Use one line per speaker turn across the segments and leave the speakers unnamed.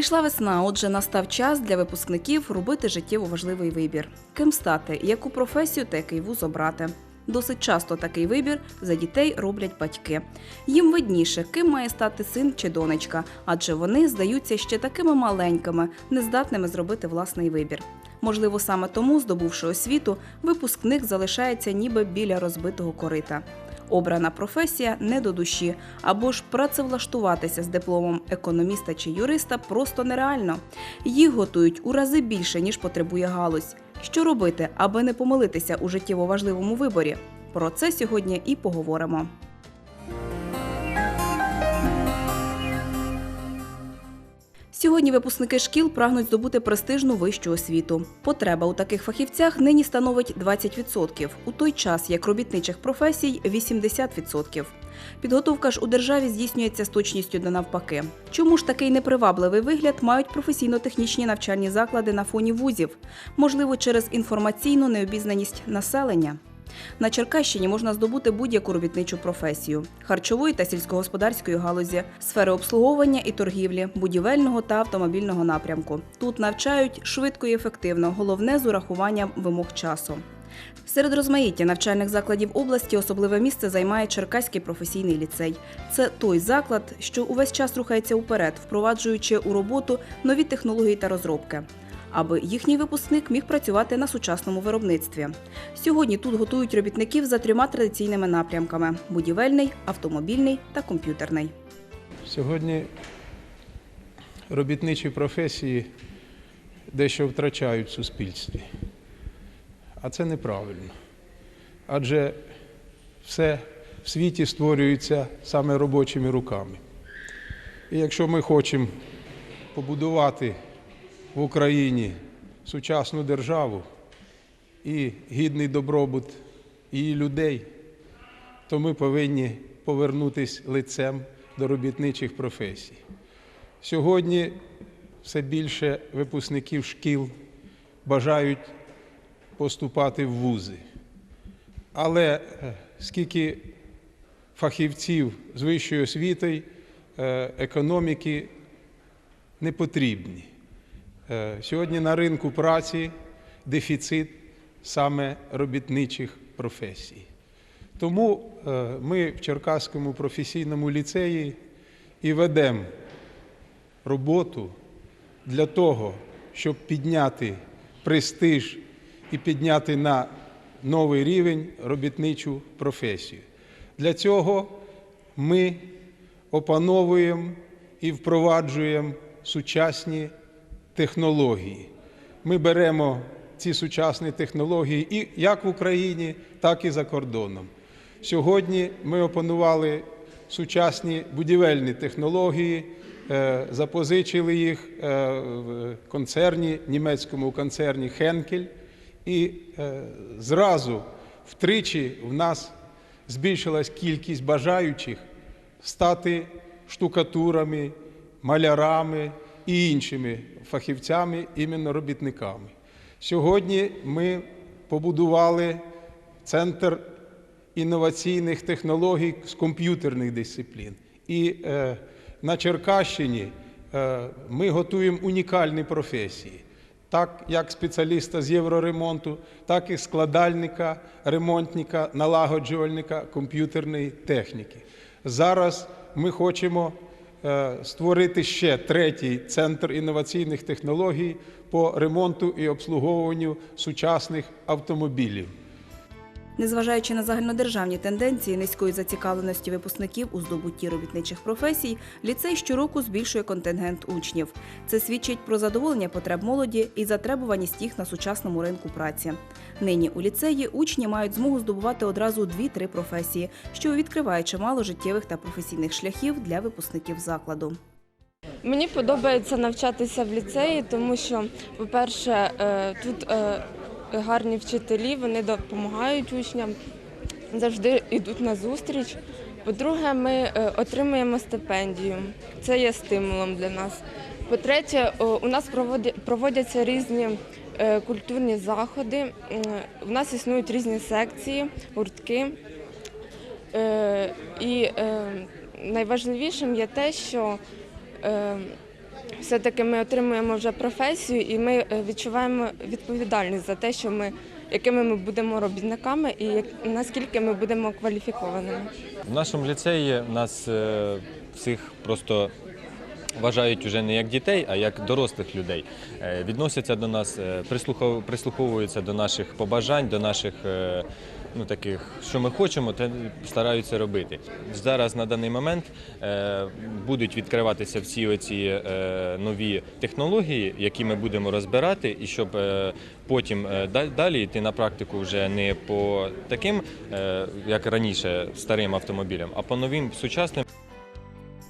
Прийшла весна, отже, настав час для випускників робити життєво важливий вибір. Ким стати, яку професію та який вуз обрати. Досить часто такий вибір за дітей роблять батьки. Їм видніше, ким має стати син чи донечка, адже вони здаються ще такими маленькими, нездатними зробити власний вибір. Можливо, саме тому, здобувши освіту, випускник залишається ніби біля розбитого корита. Обрана професія не до душі, або ж працевлаштуватися з дипломом економіста чи юриста просто нереально. Їх готують у рази більше, ніж потребує галузь. Що робити, аби не помилитися у життєво важливому виборі? Про це сьогодні і поговоримо. Сьогодні випускники шкіл прагнуть здобути престижну вищу освіту. Потреба у таких фахівцях нині становить 20%, у той час як робітничих професій 80%. Підготовка ж у державі здійснюється з точністю до навпаки. Чому ж такий непривабливий вигляд мають професійно-технічні навчальні заклади на фоні вузів? Можливо, через інформаційну необізнаність населення? На Черкащині можна здобути будь-яку робітничу професію харчової та сільськогосподарської галузі, сфери обслуговування і торгівлі, будівельного та автомобільного напрямку. Тут навчають швидко і ефективно, головне з урахуванням вимог часу. Серед розмаїття навчальних закладів області особливе місце займає Черкаський професійний ліцей. Це той заклад, що увесь час рухається уперед, впроваджуючи у роботу нові технології та розробки. Аби їхній випускник міг працювати на сучасному виробництві. Сьогодні тут готують робітників за трьома традиційними напрямками: будівельний, автомобільний та комп'ютерний.
Сьогодні робітничі професії дещо втрачають в суспільстві. А це неправильно. Адже все в світі створюється саме робочими руками. І якщо ми хочемо побудувати в Україні сучасну державу і гідний добробут її людей, то ми повинні повернутися лицем до робітничих професій. Сьогодні все більше випускників шкіл бажають поступати в вузи. Але е, скільки фахівців з вищою освітою, е, економіки не потрібні. Е, Сьогодні на ринку праці дефіцит саме робітничих професій. Тому е, ми в Черкаському професійному ліцеї і ведемо роботу для того, щоб підняти престиж і підняти на новий рівень робітничу професію. Для цього ми опановуємо і впроваджуємо сучасні технології. Ми беремо ці сучасні технології і як в Україні, так і за кордоном. Сьогодні ми опанували сучасні будівельні технології, е, запозичили їх е, в концерні, німецькому концерні Хенкель, і е, зразу втричі в нас збільшилась кількість бажаючих стати штукатурами, малярами і іншими фахівцями, іменно робітниками. Сьогодні ми побудували центр інноваційних технологій з комп'ютерних дисциплін. І е, на Черкащині е, ми готуємо унікальні професії, так як спеціаліста з євроремонту, так і складальника, ремонтника, налагоджувальника комп'ютерної техніки. Зараз ми хочемо створити ще третій центр інноваційних технологій по ремонту і обслуговуванню сучасних автомобілів.
Незважаючи на загальнодержавні тенденції низької зацікавленості випускників у здобутті робітничих професій, ліцей щороку збільшує контингент учнів. Це свідчить про задоволення потреб молоді і затребуваність їх на сучасному ринку праці. Нині у ліцеї учні мають змогу здобувати одразу дві-три професії, що відкриває чимало життєвих та професійних шляхів для випускників закладу.
Мені подобається навчатися в ліцеї, тому що, по-перше, е, тут е, гарні вчителі, вони допомагають учням, завжди йдуть на зустріч. По-друге, ми е, отримуємо стипендію. Це є стимулом для нас. По-третє, у нас проводяться різні е, культурні заходи. У нас існують різні секції, гуртки. Е, І найважливішим є те, що все-таки ми отримуємо вже професію і ми е, відчуваємо відповідальність за те, що ми якими ми будемо робітниками і як, наскільки ми будемо кваліфікованими.
В нашому ліцеї нас е, всіх просто вважають вже не як дітей, а як дорослих людей. Е, Відносяться до нас, е, прислуховуються до наших побажань, до наших ну, таких, що ми хочемо, те стараються робити. Зараз на даний момент е, будуть відкриватися всі оці е, нові технології, які ми будемо розбирати, і щоб е, потім е, далі йти на практику вже не по таким, е, як раніше, старим автомобілям, а по новим сучасним.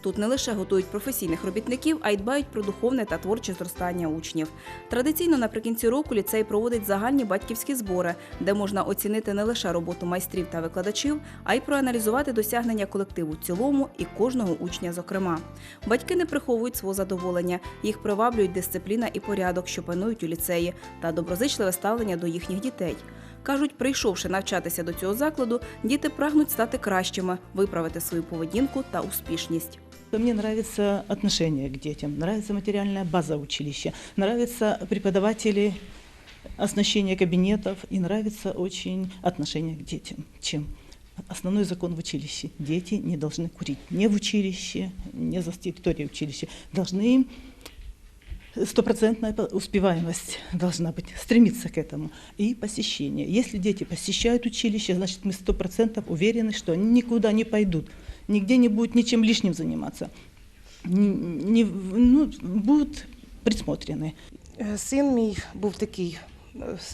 Тут не лише готують професійних робітників, а й дбають про духовне та творче зростання учнів. Традиційно наприкінці року ліцей проводить загальні батьківські збори, де можна оцінити не лише роботу майстрів та викладачів, а й проаналізувати досягнення колективу в цілому і кожного учня зокрема. Батьки не приховують свого задоволення, їх приваблюють дисципліна і порядок, що панують у ліцеї, та доброзичливе ставлення до їхніх дітей. Кажуть, прийшовши навчатися до цього закладу, діти прагнуть стати кращими, виправити свою поведінку та успішність.
Мне нравится отношение к детям, нравится материальная база училища, нравятся преподаватели, оснащение кабинетов и нравится очень отношение к детям. Чем? Основной закон в училище. Дети не должны курить ни в училище, ни за территорией училища. Должны стопроцентная успеваемость должна быть, стремиться к этому. И посещение. Если дети посещают училище, значит мы сто процентов уверены, что они никуда не пойдут, нигде не будут ничем лишним заниматься. Не, не- ну, будут присмотрены.
Е, Син мій був такий,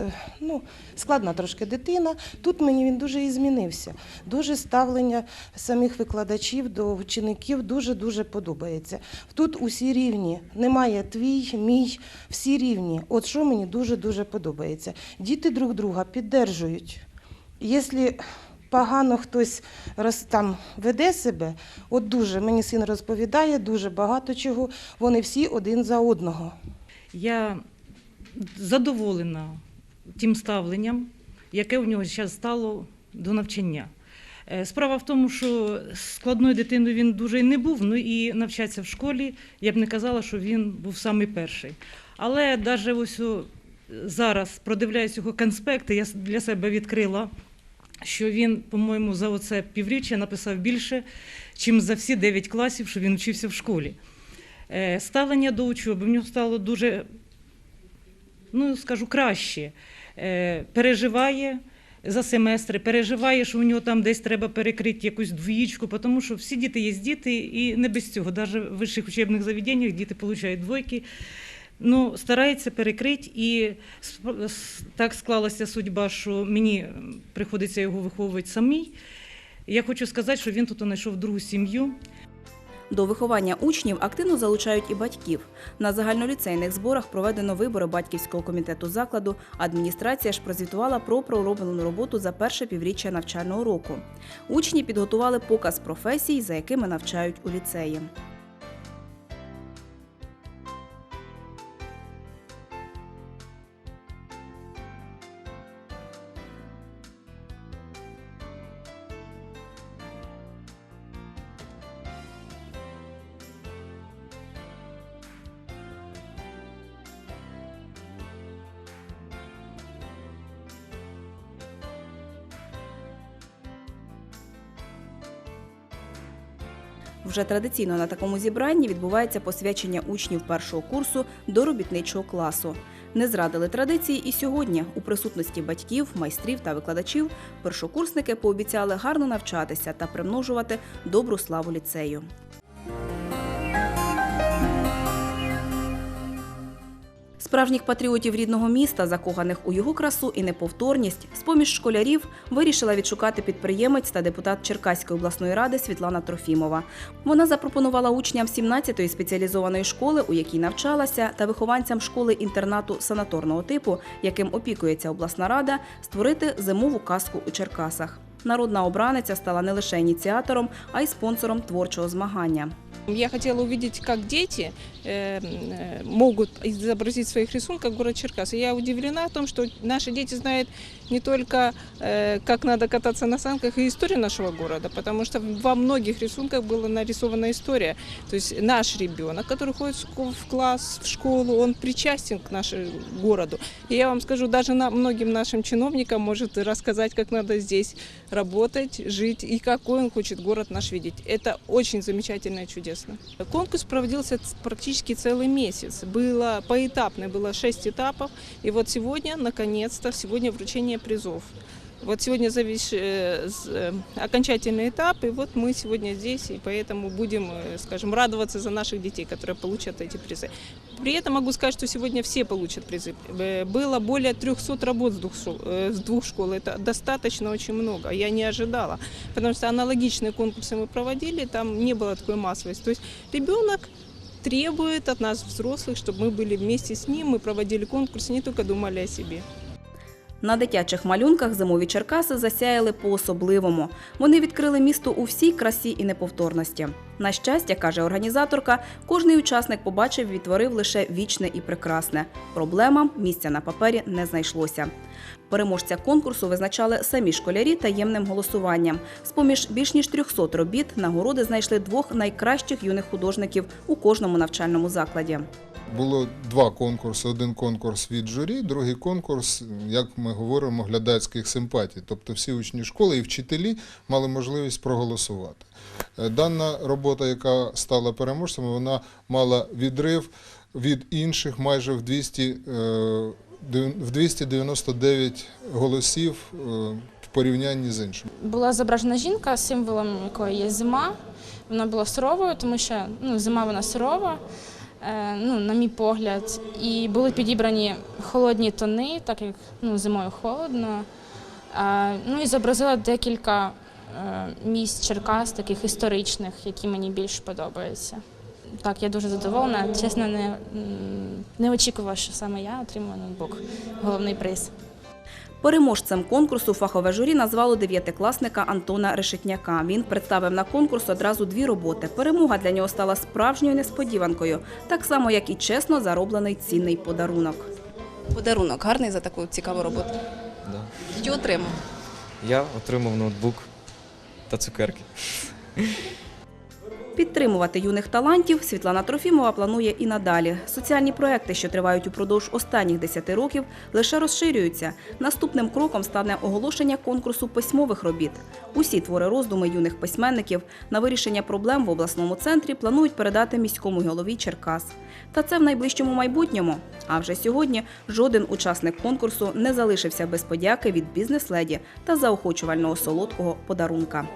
е, ну, складна трошки дитина. Тут мені він дуже і змінився. Дуже ставлення самих викладачів до учеників дуже-дуже подобається. Тут усі рівні. Немає твій, мій, всі рівні. От що мені дуже-дуже подобається. Діти друг друга піддержують. Якщо погано хтось роз, там веде себе, от дуже мені син розповідає, дуже багато чого. Вони всі один за одного.
Я задоволена тим ставленням, яке у нього зараз стало до навчання. Е, Справа в тому, що складною дитиною він дуже і не був, ну і навчатися в школі, я б не казала, що він був самий перший. Але навіть ось зараз, продивляюсь його конспекти, я для себе відкрила, що він, по-моєму, за оце півріччя написав більше, ніж за всі 9 класів, що він вчився в школі. Е, Ставлення до учоби в нього стало дуже, ну скажу, краще. Е, Переживає за семестри, переживає, що у нього там десь треба перекрити якусь двоїчку, тому що всі діти є діти, і не без цього. Навіть в вищих учебних заведеннях діти отримують двойки. Ну, старається перекрити, і так склалася судьба, що мені приходиться його виховувати самій. Я хочу сказати, що він тут знайшов другу сім'ю.
До виховання учнів активно залучають і батьків. На загальноліцейних зборах проведено вибори батьківського комітету закладу. Адміністрація ж прозвітувала про пророблену роботу за перше півріччя навчального року. Учні підготували показ професій, за якими навчають у ліцеї. Вже традиційно на такому зібранні відбувається посвячення учнів першого курсу до робітничого класу. Не зрадили традиції і сьогодні. У присутності батьків, майстрів та викладачів першокурсники пообіцяли гарно навчатися та примножувати добру славу ліцею. Справжніх патріотів рідного міста, закоханих у його красу і неповторність, з-поміж школярів вирішила відшукати підприємець та депутат Черкаської обласної ради Світлана Трофімова. Вона запропонувала учням 17-ї спеціалізованої школи, у якій навчалася, та вихованцям школи-інтернату санаторного типу, яким опікується обласна рада, створити зимову казку у Черкасах. Народна обраниця стала не лише ініціатором, а й спонсором творчого змагання.
Я хотела увидеть, как дети э, э, могут изобразить в своих рисунках город Черкас. И я удивлена о том, что наши дети знают не только, э, как надо кататься на санках, и историю нашего города, потому что во многих рисунках была нарисована история. То есть наш ребенок, который ходит в класс, в школу, он причастен к нашему городу. И я вам скажу, даже на, многим нашим чиновникам может рассказать, как надо здесь работать, жить и какой он хочет город наш видеть. Это очень замечательно и чудесно. Конкурс проводился ц- практически целый месяц. Было поэтапно, было шесть этапов. И вот сегодня, наконец-то, сегодня вручение призов. Вот сегодня завис э, с- э, окончательный этап, и вот мы сегодня здесь, и поэтому будем, э, скажем, радоваться за наших детей, которые получат эти призы. При этом могу сказать, что сегодня все получат призы. Э, Было более 300 работ с двух, школ, э, с двух школ. Это достаточно очень много. Я не ожидала, потому что аналогичные конкурсы мы проводили, там не было такой массовости. То есть ребенок требует от нас, взрослых, чтобы мы были вместе с ним, мы проводили конкурсы, не только думали о себе.
На дитячих малюнках зимові Черкаси засяяли по-особливому. Вони відкрили місто у всій красі і неповторності. На щастя, каже організаторка, кожний учасник побачив відтворив лише вічне і прекрасне. Проблемам місця на папері не знайшлося. Переможця конкурсу визначали самі школярі таємним голосуванням. З-поміж більш ніж 300 робіт нагороди знайшли двох найкращих юних художників у кожному навчальному закладі.
Було два конкурси: один конкурс від журі, другий конкурс, як ми говоримо, глядацьких симпатій. Тобто всі учні школи і вчителі мали можливість проголосувати. Е, Дана робота, яка стала переможцем, вона мала відрив від інших майже в 200, е, 299 голосів е, в порівнянні з іншими.
Була зображена жінка, символом якої є зима. Вона була суровою, тому що ну, зима вона сурова, е, ну, на мій погляд. І були підібрані холодні тони, так як ну, зимою холодно. Ну і зобразила декілька місць Черкас, таких історичних, які мені більш подобаються. Так, я дуже задоволена. Чесно, не, не очікувала, що саме я отримую ноутбук, головний приз.
Переможцем конкурсу фахове журі назвало дев'ятикласника Антона Решетняка. Він представив на конкурс одразу дві роботи. Перемога для нього стала справжньою несподіванкою, так само як і чесно зароблений цінний подарунок. Подарунок гарний за таку цікаву роботу.
Да.
Що отримав?
Я отримав ноутбук та цукерки.
Підтримувати юних талантів Світлана Трофімова планує і надалі. Соціальні проекти, що тривають упродовж останніх 10 років, лише розширюються. Наступним кроком стане оголошення конкурсу письмових робіт. Усі твори роздуми юних письменників на вирішення проблем в обласному центрі планують передати міському голові Черкас. Та це в найближчому майбутньому. А вже сьогодні жоден учасник конкурсу не залишився без подяки від бізнес-леді та заохочувального солодкого подарунка.